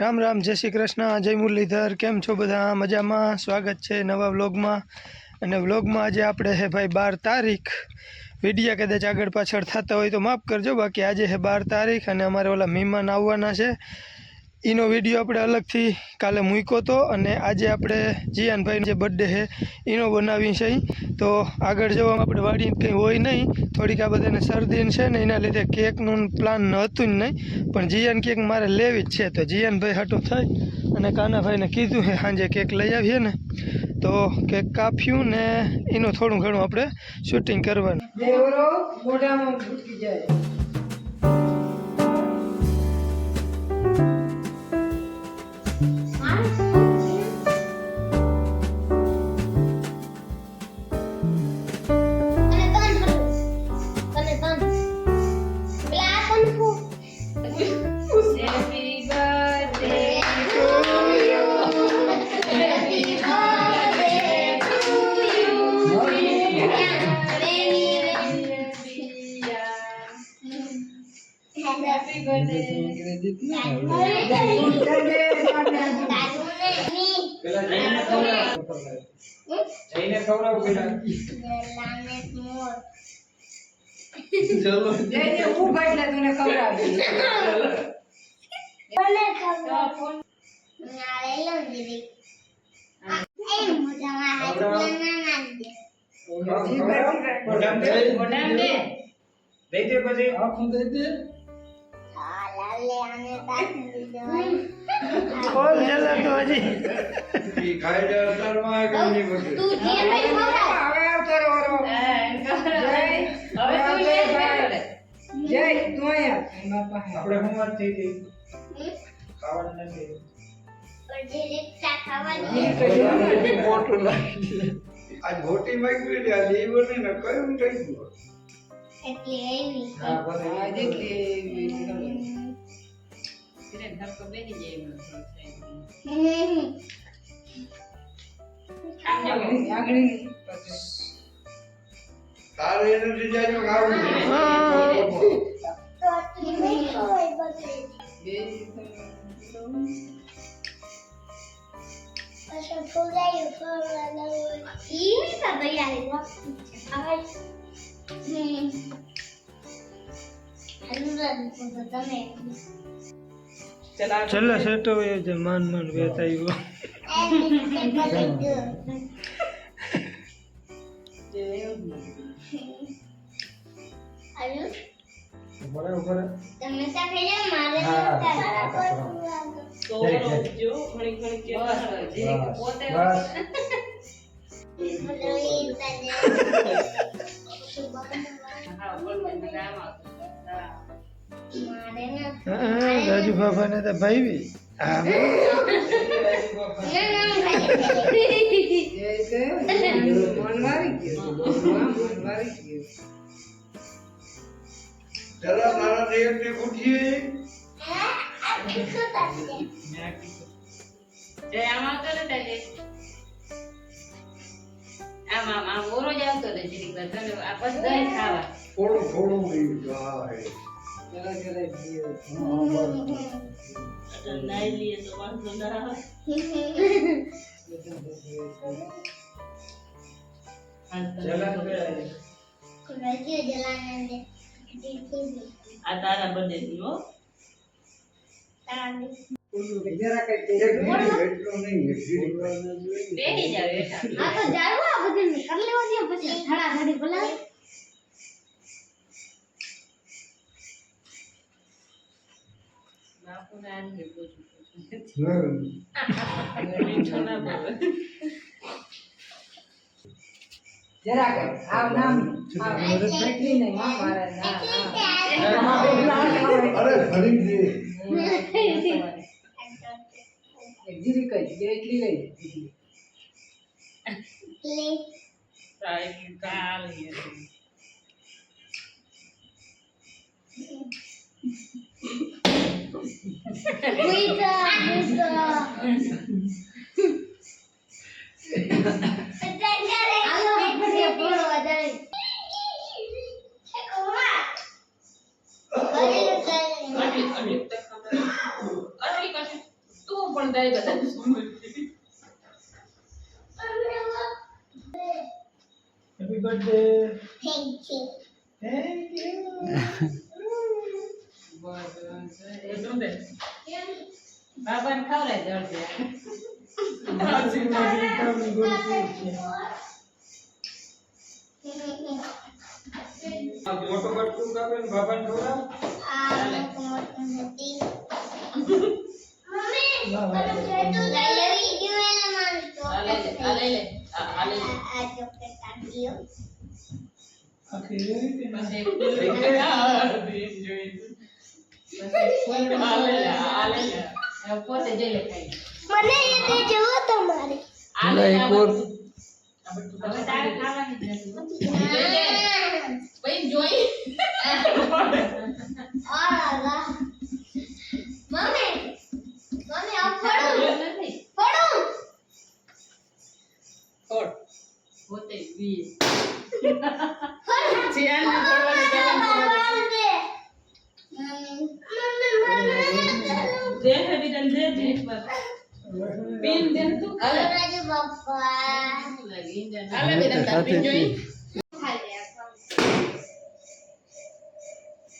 રામ રામ, જય શ્રી કૃષ્ણ, જય મુરલીધર, કેમ છો બધા? મજામાં? સ્વાગત છે નવા વ્લોગમાં. અને વ્લોગમાં આજે આપણે હે ભાઈ બાર તારીખ. વિડીયા કદાચ આગળ પાછળ થતા હોય તો માફ કરજો. બાકી આજે હે બાર તારીખ અને અમારે ઓલા મહેમાન આવવાના છે. એનો વીડિયો આપણે અલગથી કાલે મૂક્યો હતો અને આજે આપણે જીયાનભાઈનો જે બર્થડે છે એનો બનાવી છે તો આગળ જવામાં આપણે વાડી કંઈ હોય નહીં. થોડીક આ બધાને શરદી છે ને એના લીધે કેકનું પ્લાન હતું જ નહીં. પણ જીયાન કેક મારે લેવી જ છે. તો જીયાનભાઈ હાટો થઈ અને કાનાભાઈને કીધું છે સાંજે કેક લઈ આવીએ ને. તો કેક કાપ્યું ને એનું થોડું ઘણું આપણે શૂટિંગ કરવાનું. Birthday જઈને ઊભા એટલે તને ખવડાવી બોલ જલે તો હજી હવે આવતો રહો રહો. જય જય તું અહીંયા મારા પાસે આજ મોટી માગવી લે ને કયું થઈ ગયું. હા, જેટલી એવી ખબર. આગળની- આગળની પછી. તારે એનર્જી જાય ખાવું હા. બે છેલ્લે સેટો એ જે માન માન વેચાયું તમે સાથે મારે મારે રાજુ બાબાને તો ભાઈ હા જય જય. મન મારી ગયું મન મારી ગયું જરા તારા રેટ ને પૂછીએ થોડું થોડું જરા જરા આ તારા જાડવા આ બધું કરી લેવા દો પછી થડા થડી બોલાવે જરા કઈ આવ નામ આવ એટલી નહીં હા મારા ના ના અરે ફરી દે જીરી કઈ જે એટલી લઈ Buita, buita. Halo, pergi pulau ada. Eh, kumat. Balik ke પણ દાઈ બધા સમૃદ્ધિ. Happy birthday thank you thank you બસ, એ શું દે? બાબાને ખવડાવી દે અડધી. આ મોટો બટકું કાપે ને બાબાને ખવડાવ આ મોટો મોટું નથી મમ્મી તમે જેટલું લઈ ગયું એને તો આ લઈ લે, આ લઈ લે. આ લઈ લે. આ ચોકલેટ આપી દો આખી એવી કે ના? પછી એક ફૂલ- આ અડધી એમ જોઈ. પછી આ લે, આ લે. હવે પોતે જઈ લે ખાઈ. મને એ દેજો તમારે હવે તારે ખાવાની જ નથી. જોઈ આલા મમ્મી મમ્મી આ ફોડું જોયું નથી ફોડું ફોડ. પોતે બી. ચિયાને ફોડવાની પહેલા ફોડવાની. દે હે બીજાને દે જ એક વાર. પીન દે ને તું. હાલે. રાજુ બાપા હાલે બેટા, તાર પીન જોઈ. આવું નથી ખાવું. અજલા મારે ના બોલવાના હા કે કે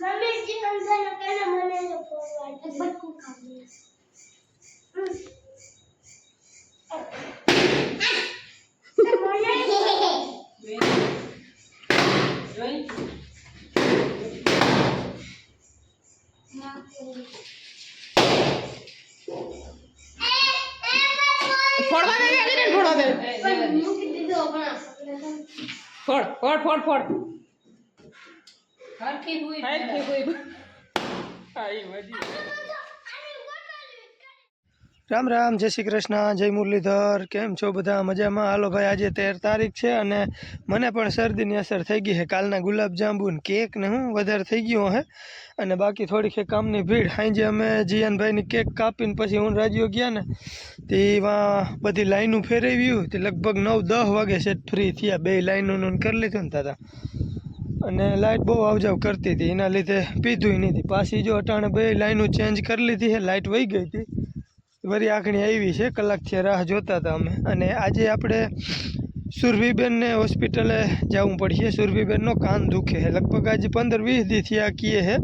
મને કેને મને ફોરવર્ડ બટકું ખાવું જોઈ ફોડવા દે આગળ ને ફોડવા દે મૂકી દીધો પણ ફોડ ફોડ ફોડ ફોડ. હરખી હુઈ હરખી હુઈ. આઈ મજી રામ રામ, જય શ્રી કૃષ્ણ, જય મુરલીધર, કેમ છો બધા? મજામાં? હાલો ભાઈ, આજે તેર તારીખ છે અને મને પણ શરદીની અસર થઈ ગઈ છે. કાલના ગુલાબજાંબુ ને કેક ને હું વધારે થઈ ગયો હે. અને બાકી થોડીક એ કામની ભીડ. સાંજે અમે જીયાનભાઈની કેક કાપીને પછી હું રાજ્યો ગયા ને, તે એમાં બધી લાઈનું ફેરવ્યું. તે લગભગ નવ, દસ વાગે સેટ ફ્રી થયા. બે લાઈનોનું કરી લીધું ને તાતા. અને લાઇટ બહુ આવજાવ કરતી હતી. એના લીધે પીધું નહીં. હતી પાછી જો અટાણે બે લાઈનો ચેન્જ કરી લીધી છે લાઇટ વહી ગઈ હતી. વરી આંખણી આવી છે, કલાકથી રાહ જોતા હતા અમે. અને આજે આપણે સુરભીબેનને હોસ્પિટલે જવું પડશે. સુરભીબેનનો કાન દુખે છે. લગભગ આજે પંદર વીસ દીથી આ કીએ છે.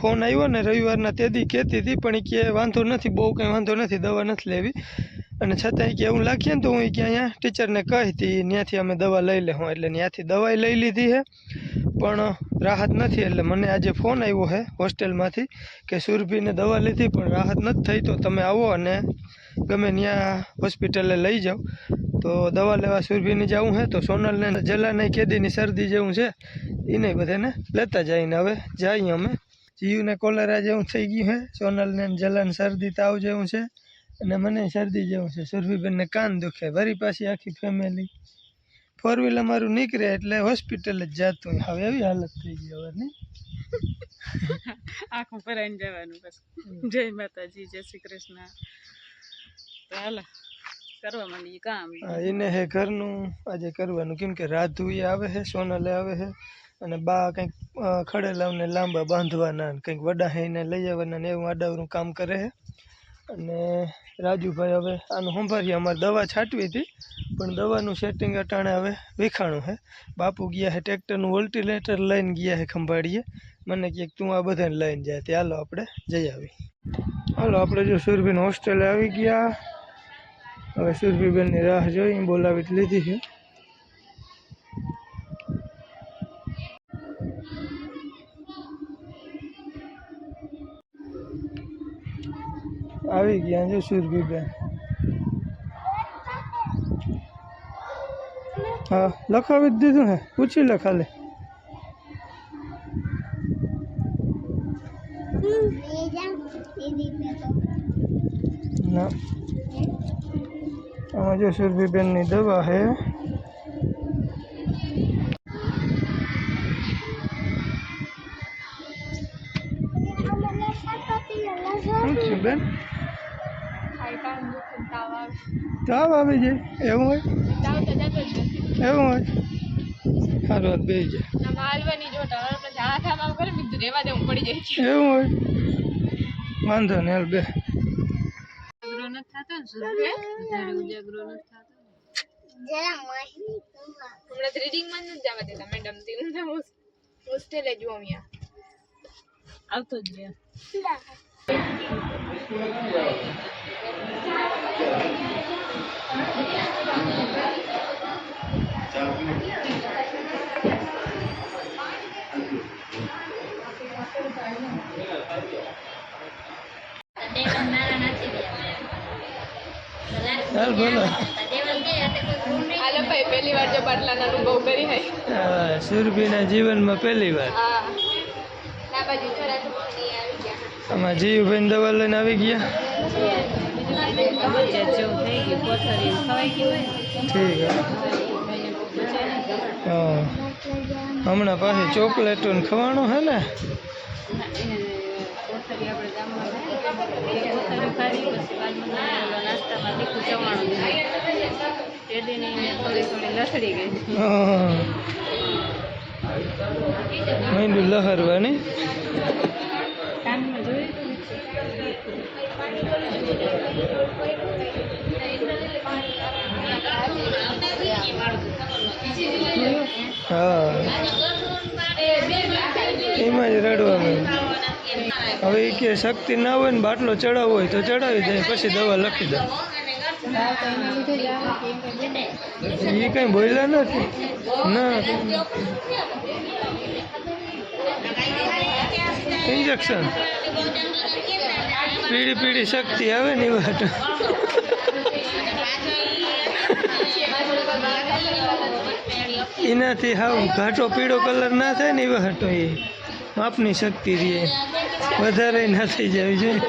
ફોન આવ્યો ને રવિવારના તે દી કહેતી હતી, પણ કહે વાંધો નથી, બહુ કંઈ વાંધો નથી, દવા નથી લેવી. અને છતાંય કે એવું લાગીએ ને તો હું કે અહીંયા ટીચરને કહી હતી ત્યાંથી અમે દવા લઈ લેવું એટલે ત્યાંથી દવાઈ લઈ લીધી છે. પણ રાહત નથી. એટલે મને આજે ફોન આવ્યો છે હોસ્ટેલમાંથી કે સુરભીને દવા લીધી, પણ રાહત નથી થઈ તો તમે આવો અને ગમે ત્યાં હોસ્પિટલે લઈ જાઓ. તો દવા લેવા સુરભીને જવું છે તો સોનલને જલાને કેદીની શરદી જેવું છે એને બધાને લેતા જઈને હવે જઈએ અમે. જીયુને કોલેરા જેવું થઈ ગયું છે સોનલને જલાને શરદી તાવ જેવું છે અને મને શરદી જેવું છે. સુરભીબેનને કાન દુખે વરી પાછી આખી ફેમિલી ફોર વ્હીલ અમારું નીકળે એટલે હોસ્પિટલ જ જાતું હવે એવી હાલત થઈ ગઈ હવે નહીં? આખું ફરાઈને જવાનું બસ. જય માતાજી જય શ્રી કૃષ્ણ. હાલો કરવા માંડી કામ. એને હે ઘરનું આજે કરવાનું. કેમ કે રાધુ એ આવે છે સોનલે આવે છે અને બા કંઈક ખડેલાવને લાંબા બાંધવાના કંઈક વડા હઈને લઈ આવવાના ને એવું આડાવરું કામ કરે છે અને રાજુભાઈ હવે આનું સંભાળીએ. અમારે દવા છાંટવી હતી, પણ દવાનું સેટિંગ અટાણે હવે વિખાણું છે બાપુ ગયા છે ટ્રેક્ટરનું વોલ્ટિલેટર લઈને ગયા છે ખંભાળીએ. મને કહે તું આ બધાને લઈને જાય તે હાલો આપણે જઈ આવી. હાલો, આપણે જો સુરભીન હોસ્ટેલે આવી ગયા. હવે સુરભીબેનની રાહ જોઈ, બોલાવી લીધી છે. ये हैं जो सूरबीब हैं। हाँ लखा विद्युत तो है कुछ ही लखा ले। ना। हाँ, जो सूरबीबेन ने दवा है। हम्म, Thank you, તાવ આવે છે? એવું હોય? એવું હોય? સારું વાત બે. છે આવતો જ બોલો. હાલો ભાઈ પહેલી વાર જો બાટલાનો અનુભવ કરી હોય સુરભીના જીવનમાં પહેલી વાર. હા. ના બાજુ આમાં જીવભાઈ દવા લઈને આવી ગયા. ઠીક હા. હમણાં પાછી ચોકલેટો ને ખવાનું હે ને? હા. માંડ્યું લહરવાની. હા. એમાં જ રડવાનું. હવે એ કે શક્તિ ના હોય ને બાટલો ચડાવવો હોય તો ચડાવી દે પછી દવા લખી દે. એ કઈ બોલ્યા નથી. ના. ઇન્જેક્શન પીળી પીળી શક્તિ આવે ને વાત એનાથી હાવ ઘાટો પીળો કલર ના થાય ને એવા હાટો એ માપની શક્તિ રહે. વધારે ના થઈ જવી જોઈએ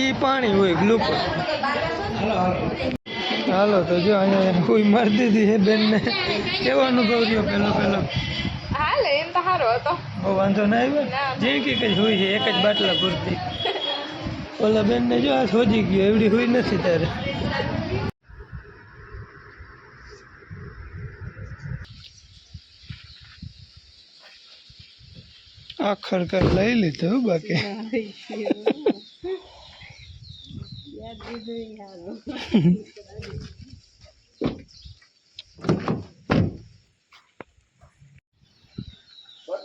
એ પાણી હોય ગ્લુકોઝ. હાલો તો જો અહીંયા કોઈ મારી દીધી હે બેનને. કેવો અનુભવ રહ્યો પહેલો પહેલો તો સારો હતો. બહુ વાંધો ના આવ્યો? જિંદગી કઈ હોય છે એક જ બાટલા પૂરતી. ઓલા બેનને જો આ સોજી ગયો એવડી હોય નથી તારે. આખર કર લઈ લીધું બાકી.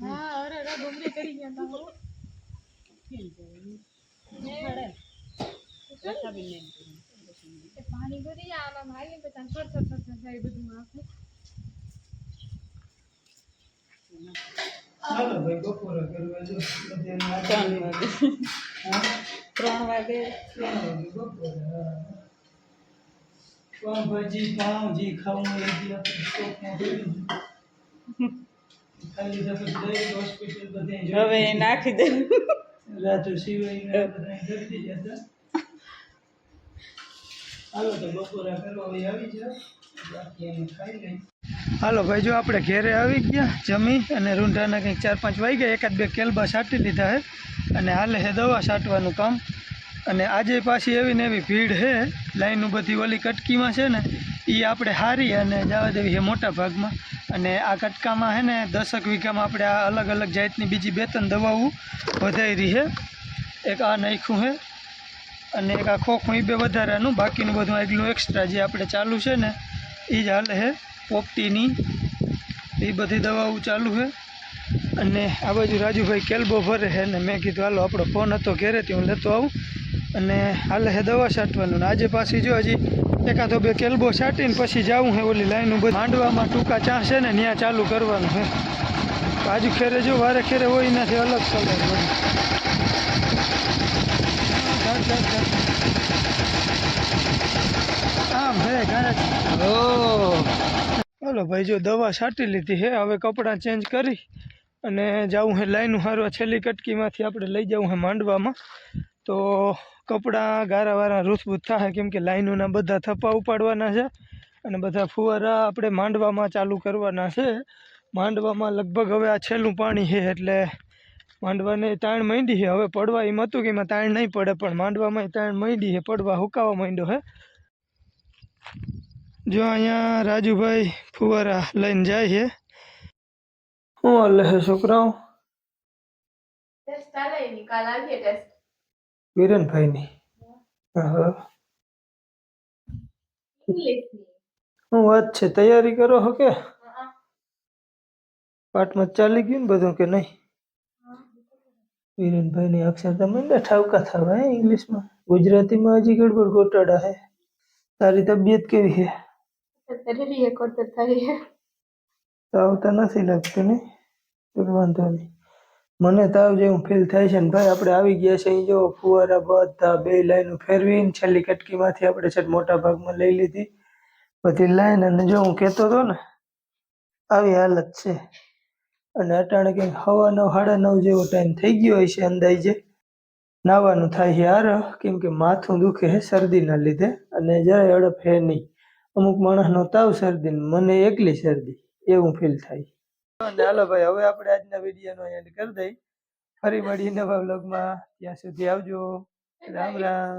હા અરે અરે બમરી કરી ગયા તા પાણી ભરી જાય આમાં હાલી પછી આમ થર થર થર થર થાય બધું આખું હાલો ભાઈ બપોરે કરવા જો બધાને ત્રણ વાગે ત્રણ વાગે બપોરે હા પાવભાજી પાવજી ખાવું હોય એ બી આપણે હવે નાખી દે. રાજુ સિવાય કરતી જતા હાલો તો બપોરા કરવા આવી જાઓ. બાકી એને ખાઈ લઈ હાલો ભાઈ જો આપણે ઘેરે આવી ગયા જમી અને રૂંઢાના કંઈક ચાર પાંચ વાગ્યા એકાદ બે કેલબા છાંટી લીધા છે. અને હાલે છે દવા છાંટવાનું કામ. અને આજે પાછી એવી ને એવી ભીડ છે લાઈન બધી ઓલી કટકીમાં છે ને એ આપણે હારી અને જવા દેવી છે મોટા ભાગમાં. અને આ કટકામાં છે ને, દસક વીઘામાં આપણે આ અલગ અલગ જાતની બીજી બે ત્રણ દવાઓ વધારી છે. એક આ નાખ્યું છે અને એક આ ખોખું એ બે વધારાનું, બાકીનું બધું આગલું એક્સ્ટ્રા જે આપણે ચાલુ છે ને એ જ હાલે છે પોપટીની. એ બધી દવાઓ ચાલુ છે. અને આ બાજુ રાજુભાઈ કેલ્બો ભરે છે ને, મેં કીધું, હાલો, આપણો ફોન હતો ઘેરેથી, હું લેતો આવું. અને હાલે હે દવા છાંટવાનું. ને આજે પાછી જો હજી એકાદો બે કેલ્બો છાંટીને પછી જવું હે ઓલી લાઈનું બધું માંડવામાં ટૂંકા ચાં છે ને ત્યાં ચાલુ કરવાનું હે. બાજુ ખેરે જો વારે ખેરે હોય એનાથી અલગ કલર બધું. આમ હે ઘણા ઓ. ચાલો ભાઈ જો દવા છાંટી લીધી હે હવે કપડાં ચેન્જ કરી અને જવું હે લાઈનું હારવા છેલ્લી કટકીમાંથી આપણે લઈ જવું હે માંડવામાં. તો કપડાં ગારાવાળા રૂથબૂથ થાય કેમ કે લાઈનોના બધા થપ્પા ઉપાડવાના છે અને બધા ફુવારા આપણે માંડવામાં ચાલુ કરવાના છે. માંડવામાં લગભગ હવે આ છેલ્લું પાણી છે એટલે માંડવાને તાણ માંડી છે. હવે પડવા એમ હતું કે એમાં તાણ નહીં પડે, પણ માંડવામાં તાણ માંડી છે. પડવા હુકાવા માંડ્યો છે. જો અહીંયા રાજુભાઈ ફુવારા લઈને જાય છે. શું હાલે છે છોકરાઓ? ટેસ્ટ વિરેનભાઈની હા ઇંગ્લિશની શું વાત છે તૈયારી કરો છો કે પાઠમાં ચાલી ગયું ને બધું કે નહીં વિરેનભાઈની અક્ષરતા મને ઠાવકા થવા હે ઇંગ્લિશમાં ગુજરાતીમાં હજી ગડબડ ગોટાડા હે તારી તબિયત કેવી છે તરેલી એક વખત થઈ હે તાવ તો નથી લાગતું ને તો વાંધો નહીં મને તાવ જેવું ફીલ થાય છે ને ભાઈ, આપણે આવી ગયા છે અહીં. જો, ફુવારા બધા બે લાઈનો ફેરવીને છેલ્લી કટકીમાંથી આપણે છે મોટા ભાગમાં લઈ લીધી. બધી લાઈન અને જો હું કહેતો હતો ને, આવી હાલત છે. અને અટાણે કંઈક હવા નવ, સાડા નવ જેવો ટાઈમ થઈ ગયો હોય છે અંદાજે. નાવાનું થાય છે હાર, કેમ કે માથું દુખે છે શરદીના લીધે અને જરાય અડપ હે નહીં. અમુક માણસનો તાવ શરદી મને એકલી શરદી, એવું ફીલ થાય. હાલો ભાઈ, હવે આપણે આજના વિડીયોનો એન્ડ કરી દઈ. ફરી મળીએ નવા વ્લોગમાં ત્યાં સુધી આવજો. રામ રામ.